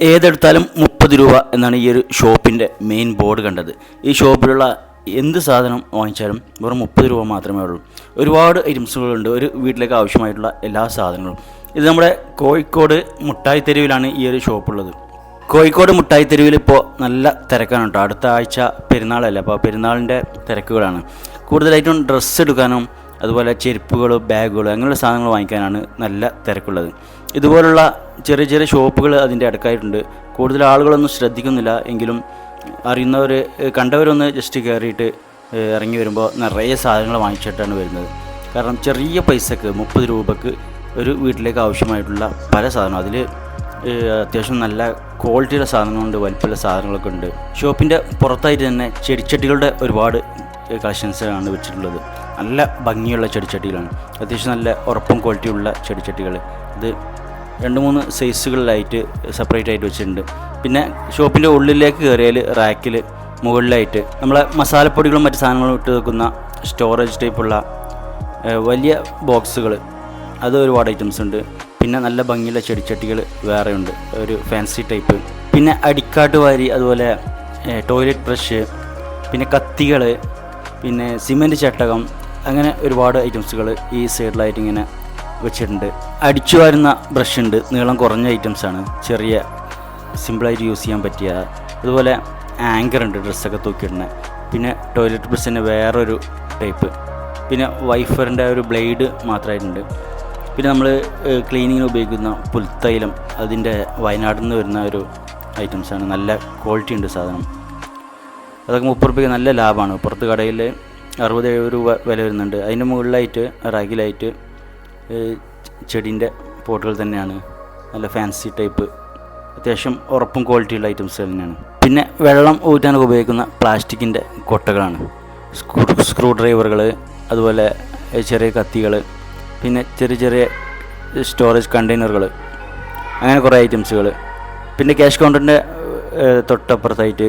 ഏതെടുത്താലും മുപ്പത് രൂപ എന്നാണ് ഈ ഒരു ഷോപ്പിന്റെ മെയിൻ ബോർഡ് കണ്ടത്. ഈ ഷോപ്പിലുള്ള എന്ത് സാധനം വാങ്ങിച്ചാലും വെറും മുപ്പത് രൂപ മാത്രമേ ഉള്ളൂ. ഒരുപാട് ഐറ്റംസുകളുണ്ട്. ഒരു വീട്ടിലേക്ക് ആവശ്യമായിട്ടുള്ള എല്ലാ സാധനങ്ങളും. ഇത് നമ്മുടെ കോഴിക്കോട് മുട്ടായി തെരുവിലാണ് ഈ ഒരു ഷോപ്പുള്ളത്. കോഴിക്കോട് മുട്ടായി തെരുവിൽ ഇപ്പോൾ നല്ല തിരക്കാണ് കേട്ടോ. അടുത്ത ആഴ്ച പെരുന്നാളല്ലേ അപ്പോൾ പെരുന്നാളിന്റെ തിരക്കുകളാണ്. കൂടുതലായിട്ടും ഡ്രസ്സ് എടുക്കാനും അതുപോലെ ചെരുപ്പുകൾ ബാഗുകൾ അങ്ങനെയുള്ള സാധനങ്ങൾ വാങ്ങിക്കാനാണ് നല്ല തിരക്കുള്ളത്. ഇതുപോലുള്ള ചെറിയ ചെറിയ ഷോപ്പുകൾ അതിന്റെ അടുക്കായിട്ടുണ്ട്. കൂടുതൽ ആളുകളൊന്നും ശ്രദ്ധിക്കുന്നില്ല. എങ്കിലും അറിയുന്നവർ കണ്ടവരൊന്ന് ജസ്റ്റ് കയറിയിട്ട് ഇറങ്ങി വരുമ്പോൾ നിറയെ സാധനങ്ങൾ വാങ്ങിച്ചിട്ടാണ് വരുന്നത്. കാരണം ചെറിയ പൈസക്ക് മുപ്പത് രൂപക്ക് ഒരു വീട്ടിലേക്ക് ആവശ്യമായിട്ടുള്ള പല സാധനം അതിൽ അത്യാവശ്യം നല്ല ക്വാളിറ്റിയുടെ സാധനങ്ങളുണ്ട് വലിപ്പമുള്ള സാധനങ്ങളൊക്കെ ഉണ്ട്. ഷോപ്പിന്റെ പുറത്തായിട്ട് തന്നെ ചെടിച്ചട്ടികളുടെ ഒരുപാട് കളക്ഷൻസാണ് വെച്ചിട്ടുള്ളത്. നല്ല ഭംഗിയുള്ള ചെടിച്ചട്ടികളാണ്. അത്യാവശ്യം നല്ല ഉറപ്പും ക്വാളിറ്റിയുള്ള ചെടിച്ചട്ടികൾ ഇത് രണ്ട് മൂന്ന് സൈസുകളിലായിട്ട് സെപ്പറേറ്റ് ആയിട്ട് വെച്ചിട്ടുണ്ട്. പിന്നെ ഷോപ്പിന്റെ ഉള്ളിലേക്ക് കയറിയാൽ റാക്കിൽ മുകളിലായിട്ട് നമ്മളെ മസാലപ്പൊടികളും മറ്റു സാധനങ്ങളും ഇട്ട് വെക്കുന്ന സ്റ്റോറേജ് ടൈപ്പുള്ള വലിയ ബോക്സുകൾ അത് ഒരുപാട് ഐറ്റംസ് ഉണ്ട്. പിന്നെ നല്ല ഭംഗിയുള്ള ചെടിച്ചട്ടികൾ വേറെയുണ്ട് ഒരു ഫാൻസി ടൈപ്പ് പിന്നെ അടിക്കാട്ട് വാരി അതുപോലെ ടോയ്ലറ്റ് ബ്രഷ് പിന്നെ കത്തികൾ പിന്നെ സിമന്റ് ചട്ടകം അങ്ങനെ ഒരുപാട് ഐറ്റംസുകൾ ഈ സൈഡിലായിട്ട് ഇങ്ങനെ വെച്ചിട്ടുണ്ട്. അടിച്ചു വരുന്ന ബ്രഷ് ഉണ്ട്. നീളം കുറഞ്ഞ ഐറ്റംസ് ആണ്. ചെറിയ സിമ്പിളായിട്ട് യൂസ് ചെയ്യാൻ പറ്റിയ അതുപോലെ ആങ്കർ ഉണ്ട് ഡ്രസ്സൊക്കെ തൂക്കിയിടുന്നത് പിന്നെ ടോയ്ലറ്റ് ബ്രഷിന്റെ വേറൊരു ടൈപ്പ് പിന്നെ വൈഫറിന്റെ ഒരു ബ്ലേഡ് മാത്രമായിട്ടുണ്ട് പിന്നെ നമ്മൾ ക്ലീനിങ്ങിന് ഉപയോഗിക്കുന്ന പുൽത്തൈലം അതിന്റെ വയനാട്ടിൽ നിന്ന് വരുന്ന ഒരു ഐറ്റംസ് ആണ്. നല്ല ക്വാളിറ്റി ഉണ്ട് സാധനം. അതൊക്കെ മുപ്പത് റുപ്യക്ക് നല്ല ലാഭമാണ് പുറത്ത് കടയിൽ അറുപത് എഴുപത് രൂപ വില വരുന്നുണ്ട്. അതിന്റെ മുകളിലായിട്ട് റാഗിലായിട്ട് ചെടീന്റെ പോട്ടുകൾ തന്നെയാണ്. നല്ല ഫാൻസി ടൈപ്പ് അത്യാവശ്യം ഉറപ്പും ക്വാളിറ്റിയുള്ള ഐറ്റംസ് തന്നെയാണ്. പിന്നെ വെള്ളം ഊറ്റാനൊക്കെ ഉപയോഗിക്കുന്ന പ്ലാസ്റ്റിക്കിന്റെ കൊട്ടകളാണ്. സ്ക്രൂ സ്ക്രൂ ഡ്രൈവറുകൾ അതുപോലെ ചെറിയ കത്തികൾ പിന്നെ ചെറിയ ചെറിയ സ്റ്റോറേജ് കണ്ടെയ്നറുകൾ അങ്ങനെ കുറേ ഐറ്റംസുകൾ പിന്നെ ക്യാഷ് കൗണ്ടറിന്റെ തൊട്ടപ്പുറത്തായിട്ട്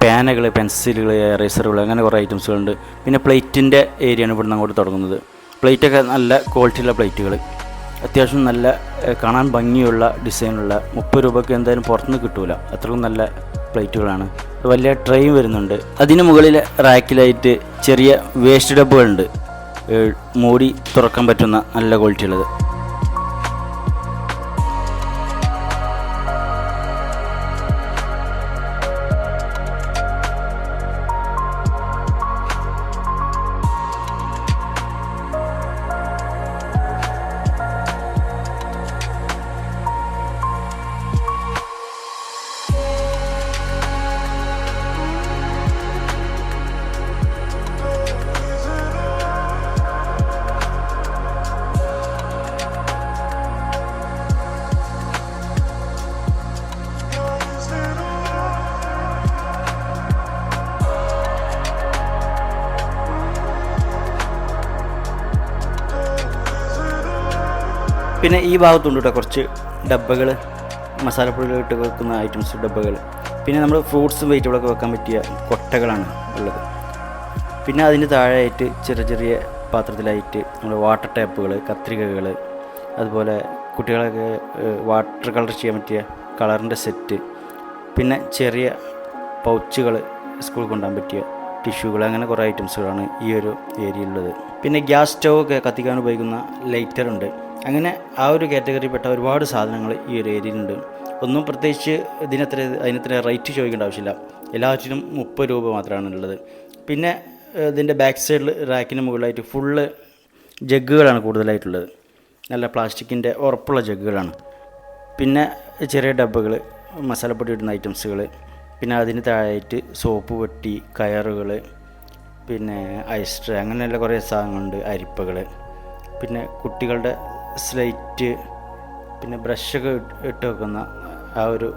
പേനകൾ പെൻസിലുകൾ എറേസറുകൾ അങ്ങനെ കുറേ ഐറ്റംസുകളുണ്ട് പിന്നെ പ്ലേറ്റിന്റെ ഏരിയയാണ് ഇവിടുന്ന് അങ്ങോട്ട് തുടങ്ങുന്നത്. പ്ലേറ്റൊക്കെ നല്ല ക്വാളിറ്റിയുള്ള പ്ലേറ്റുകൾ. അത്യാവശ്യം നല്ല കാണാൻ ഭംഗിയുള്ള ഡിസൈനുള്ള മുപ്പത് രൂപയ്ക്ക് എന്തായാലും പുറത്തുനിന്ന് കിട്ടൂല. അത്രയും നല്ല പ്ലേറ്റുകളാണ്. വലിയ ട്രെയിൻ വരുന്നുണ്ട്. അതിന് മുകളിൽ റാക്കിലായിട്ട് ചെറിയ വേസ്റ്റ് ഡബ്ബുകളുണ്ട് മൂടി തുറക്കാൻ പറ്റുന്ന നല്ല ക്വാളിറ്റി ഉള്ളത് പിന്നെ ഈ ഭാഗത്തുണ്ട് കേട്ടോ കുറച്ച് ഡബ്ബകൾ മസാലപ്പൊടികൾ ഇട്ട് വെക്കുന്ന ഐറ്റംസ് ഡബ്ബകൾ. പിന്നെ നമ്മൾ ഫ്രൂട്ട്സും വെജിറ്റബിളൊക്കെ വെക്കാൻ പറ്റിയ കൊട്ടകളാണ് ഉള്ളത്. പിന്നെ അതിന് താഴെയായിട്ട് ചെറിയ ചെറിയ പാത്രത്തിലായിട്ട് നമ്മൾ വാട്ടർ ടാപ്പുകൾ കത്രികകൾ അതുപോലെ കുട്ടികളൊക്കെ വാട്ടർ കളർ ചെയ്യാൻ പറ്റിയ കളറിന്റെ സെറ്റ് പിന്നെ ചെറിയ പൗച്ചുകൾ സ്കൂളിൽ കൊണ്ടുപോകാൻ പറ്റിയ ടിഷ്യൂകൾ അങ്ങനെ കുറേ ഐറ്റംസുകളാണ് ഈ ഒരു ഏരിയയിലുള്ളത് പിന്നെ ഗ്യാസ് സ്റ്റൗ ഒക്കെ കത്തിക്കാൻ ഉപയോഗിക്കുന്ന ലൈറ്റർ ഉണ്ട്. അങ്ങനെ ആ ഒരു കാറ്റഗറിയിൽപ്പെട്ട ഒരുപാട് സാധനങ്ങൾ ഈ ഒരു ഏരിയയിലുണ്ട്. ഒന്നും പ്രത്യേകിച്ച് ഇതിനത്ര അതിനത്ര റേറ്റ് ചോദിക്കേണ്ട ആവശ്യമില്ല. എല്ലാറ്റിനും മുപ്പത് രൂപ മാത്രമാണ് ഉള്ളത്. പിന്നെ ഇതിന്റെ ബാക്ക് സൈഡിൽ റാക്കിന് മുകളിലായിട്ട് ഫുള്ള് ജഗ്ഗുകളാണ് കൂടുതലായിട്ടുള്ളത്. നല്ല പ്ലാസ്റ്റിക്കിന്റെ ഉറപ്പുള്ള ജഗ്ഗുകളാണ്. പിന്നെ ചെറിയ ഡബ്ബകൾ മസാലപ്പൊടി ഇടുന്ന ഐറ്റംസുകൾ പിന്നെ അതിന് താഴെയായിട്ട് സോപ്പ് പെട്ടി കയറുകൾ പിന്നെ ഐസ്റ്റർ അങ്ങനെയുള്ള കുറേ സാധനങ്ങളുണ്ട് അരിപ്പകൾ. പിന്നെ കുട്ടികളുടെ സ്ലൈറ്റ് പിന്നെ ബ്രഷൊക്കെ ഇട്ട് വെക്കുന്ന ആ ഒരു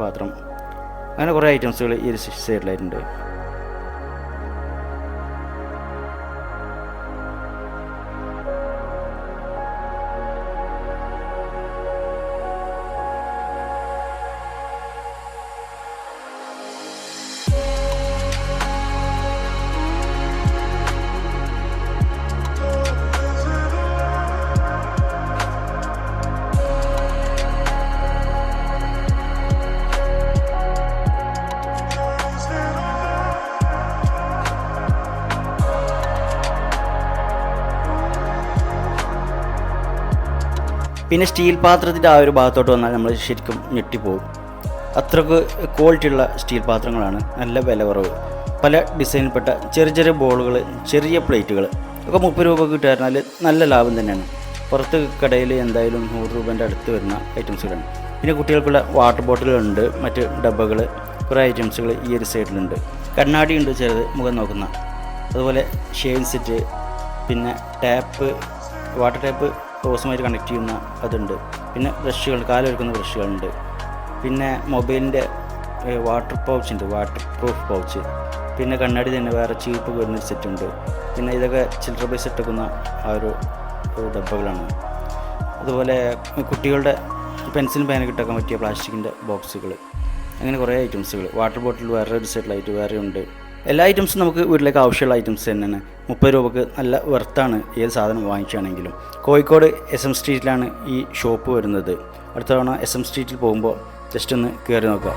പാത്രം. അങ്ങനെ കുറേ ഐറ്റംസുകൾ ഈ ഒരു സൈഡിലായിട്ടുണ്ട്. പിന്നെ സ്റ്റീൽ പാത്രത്തിന്റെ ആ ഒരു ഭാഗത്തോട്ട് വന്നാൽ നമ്മൾ ശരിക്കും ഞെട്ടിപ്പോകും. അത്രയ്ക്ക് ക്വാളിറ്റി ഉള്ള സ്റ്റീൽ പാത്രങ്ങളാണ് നല്ല വില കുറവ്. പല ഡിസൈനിൽപ്പെട്ട ചെറിയ ചെറിയ ബോളുകൾ ചെറിയ പ്ലേറ്റുകൾ ഒക്കെ മുപ്പത് രൂപ കിട്ടുകയായിരുന്നാൽ നല്ല ലാഭം തന്നെയാണ്. പുറത്ത് കടയിൽ എന്തായാലും നൂറ് രൂപേന്റെ അടുത്ത് വരുന്ന ഐറ്റംസുകളാണ് പിന്നെ കുട്ടികൾക്കുള്ള വാട്ടർ ബോട്ടിലുണ്ട് മറ്റ് ഡബ്ബകൾ കുറേ ഐറ്റംസുകൾ ഈ ഒരു സൈഡിലുണ്ട് കണ്ണാടി ഉണ്ട് ചെറുത് മുഖം നോക്കുന്ന. അതുപോലെ ഷേവിങ് സെറ്റ് പിന്നെ ടാപ്പ് വാട്ടർ ടാപ്പ് ഹോസുമായിട്ട് കണക്ട് ചെയ്യുന്ന അതുണ്ട്. പിന്നെ ബ്രഷുകൾ കാലൊരുക്കുന്ന ബ്രഷുകളുണ്ട്. പിന്നെ മൊബൈലിന്റെ വാട്ടർ പൗച്ച് ഉണ്ട് വാട്ടർ പ്രൂഫ് പൗച്ച് പിന്നെ കണ്ണാടി തന്നെ വേറെ ചീപ്പ് വരുന്നൊരു സെറ്റുണ്ട് പിന്നെ ഇതൊക്കെ ചിൽഡ്രൻ പൈസ എടുക്കുന്ന ആ ഒരു ഡബ്ബകളാണ്. അതുപോലെ കുട്ടികളുടെ പെൻസിലും പേനൊക്കെ ഇട്ടൊക്കെ പറ്റിയ പ്ലാസ്റ്റിക്കിന്റെ ബോക്സുകൾ അങ്ങനെ കുറേ ഐറ്റംസുകൾ വാട്ടർ ബോട്ടിൽ വേറെ ഒരു സെറ്റിലായിട്ട് വേറെ ഉണ്ട്. എല്ലാ ഐറ്റംസും നമുക്ക് വീട്ടിലേക്ക് ആവശ്യമുള്ള ഐറ്റംസ് തന്നെയാണ്. മുപ്പത് രൂപക്ക് നല്ല വെർത്താണ് ഏത് സാധനം വാങ്ങിക്കുകയാണെങ്കിലും. കോഴിക്കോട് എസ് എം സ്ട്രീറ്റിലാണ് ഈ ഷോപ്പ് വരുന്നത്. അടുത്ത തവണ എസ് എം സ്ട്രീറ്റിൽ പോകുമ്പോൾ ജസ്റ്റ് ഒന്ന് കയറി നോക്കുക.